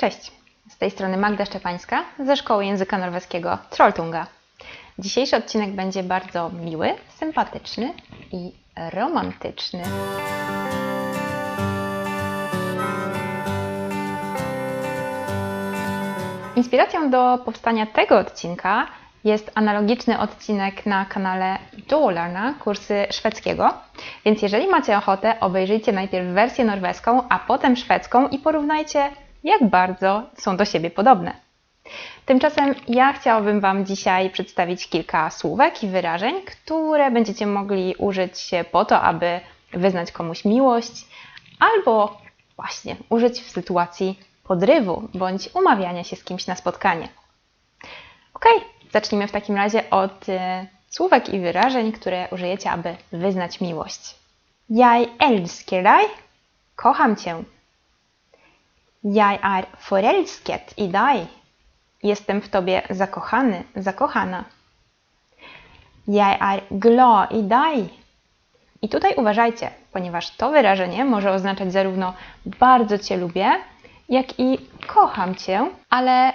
Cześć, z tej strony Magda Szczepańska ze Szkoły Języka Norweskiego Trolltunga. Dzisiejszy odcinek będzie bardzo miły, sympatyczny i romantyczny. Inspiracją do powstania tego odcinka jest analogiczny odcinek na kanale Dolarna, kursy szwedzkiego. Więc jeżeli macie ochotę, obejrzyjcie najpierw wersję norweską, a potem szwedzką i porównajcie, jak bardzo są do siebie podobne. Tymczasem ja chciałabym Wam dzisiaj przedstawić kilka słówek i wyrażeń, które będziecie mogli użyć po to, aby wyznać komuś miłość, albo właśnie użyć w sytuacji podrywu bądź umawiania się z kimś na spotkanie. Ok, zacznijmy w takim razie od y, słówek i wyrażeń, które użyjecie, aby wyznać miłość. Jag älskar dig. Kocham Cię. Jag är förälsket i dig. Jestem w Tobie zakochany, zakochana. Jag är glad i dig. I tutaj uważajcie, ponieważ to wyrażenie może oznaczać zarówno bardzo Cię lubię, jak i kocham Cię, ale y,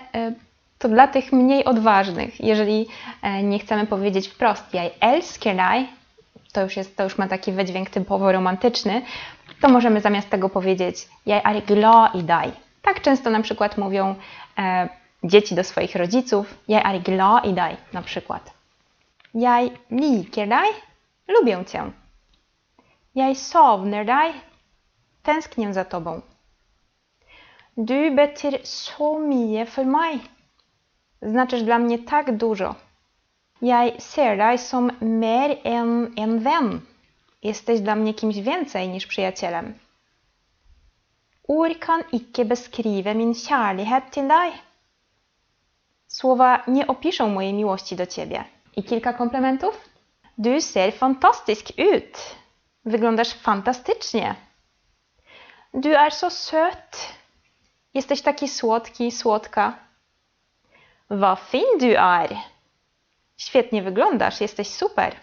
to dla tych mniej odważnych. Jeżeli e, nie chcemy powiedzieć wprost jag älskar dig, to już, jest, to już ma taki wydźwięk typowo romantyczny, to możemy zamiast tego powiedzieć jag är glad i dig. Tak często na przykład mówią e, dzieci do swoich rodziców är glad i dig na przykład. Jag liker dig, lubię Cię. Jag savner dig, tęsknię za Tobą. Du betyder så mye for meg. Znaczysz dla mnie tak dużo. Jag ser dig som mer än en vän. Jesteś dla mnie kimś więcej niż przyjacielem. Ord kan ikke beskrive min kjærlighet til deg. Słowa nie opiszą mojej miłości do ciebie. I kilka komplementów? Du ser fantastisk ut. Wyglądasz fantastycznie. Du er så søt. Jesteś taki słodki, słodka. Wa fin du er. Świetnie wyglądasz, jesteś super.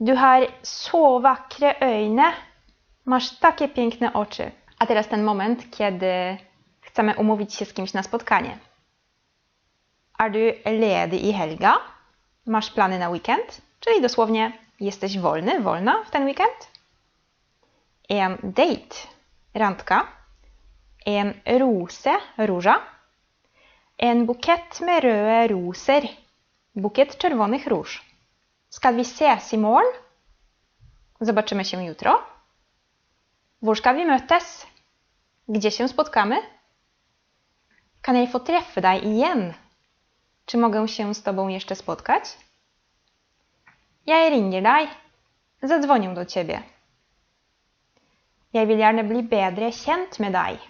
Du har så vackra øyne. Masz takie piękne oczy. A teraz ten moment, kiedy chcemy umówić się z kimś na spotkanie. Är du ledig i helga? Masz plany na weekend? Czyli dosłownie jesteś wolny, wolna w ten weekend? En date, randka. En rose, róża. En bukett med röda rosor. Bukiet czerwonych róż. Ska vi ses imorgon? Zobaczymy się jutro. Hvor ska vi mötes? Gdzie się spotkamy? Kan jag få dig igen? Czy mogę się z Tobą jeszcze spotkać? Jag ringer dig. Zadzwonię do Ciebie. Jag vill gärna bli bättre känd med dig.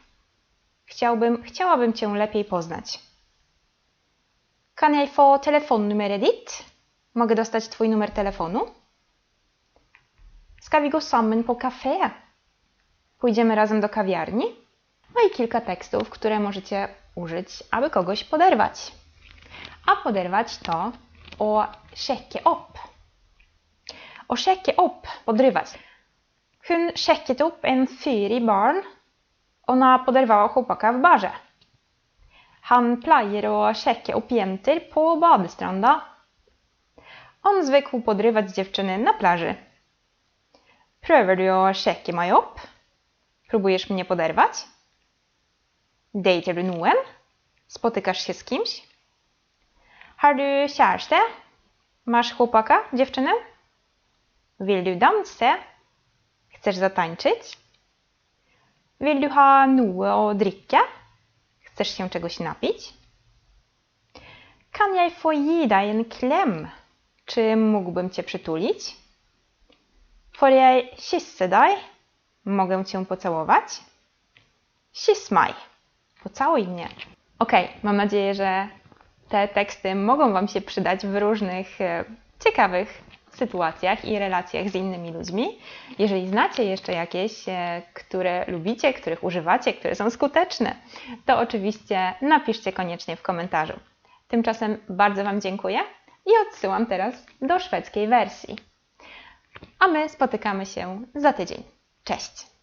Chciałbym, chciałabym Cię lepiej poznać. Kan jag få telefonnumret ditt? Mogę dostać Twój numer telefonu? Ska vi gå sammen på café? Pójdziemy razem do kawiarni? No i kilka tekstów, które możecie użyć, aby kogoś poderwać. A poderwać to o sjekke opp. O sjekke opp, podrywać. Hun sjekket opp en fyr i baren. Ona poderwała chłopaka w barze. Han pleier å sjekke opp jenter på badestranda. On zwykł podrywać dziewczyny na plaży. Prøver du å sjekke meg opp? Próbujesz mnie poderwać? Dater noen? Spotykasz się z kimś? Har du kjæreste? Masz chłopaka, dziewczynę? Vill du danse? Chcesz zatańczyć? Vill du ha noe å drikke? Chcesz się czegoś napić? Kan jag få gi dig en klem? Czy mógłbym cię przytulić? Får jag kyssa dig? Mogę cię pocałować? Kyss mig. Pocałuj mnie. Ok, mam nadzieję, że te teksty mogą Wam się przydać w różnych e, ciekawych sytuacjach i relacjach z innymi ludźmi. Jeżeli znacie jeszcze jakieś, e, które lubicie, których używacie, które są skuteczne, to oczywiście napiszcie koniecznie w komentarzu. Tymczasem bardzo Wam dziękuję i odsyłam teraz do szwedzkiej wersji. A my spotykamy się za tydzień. Cześć!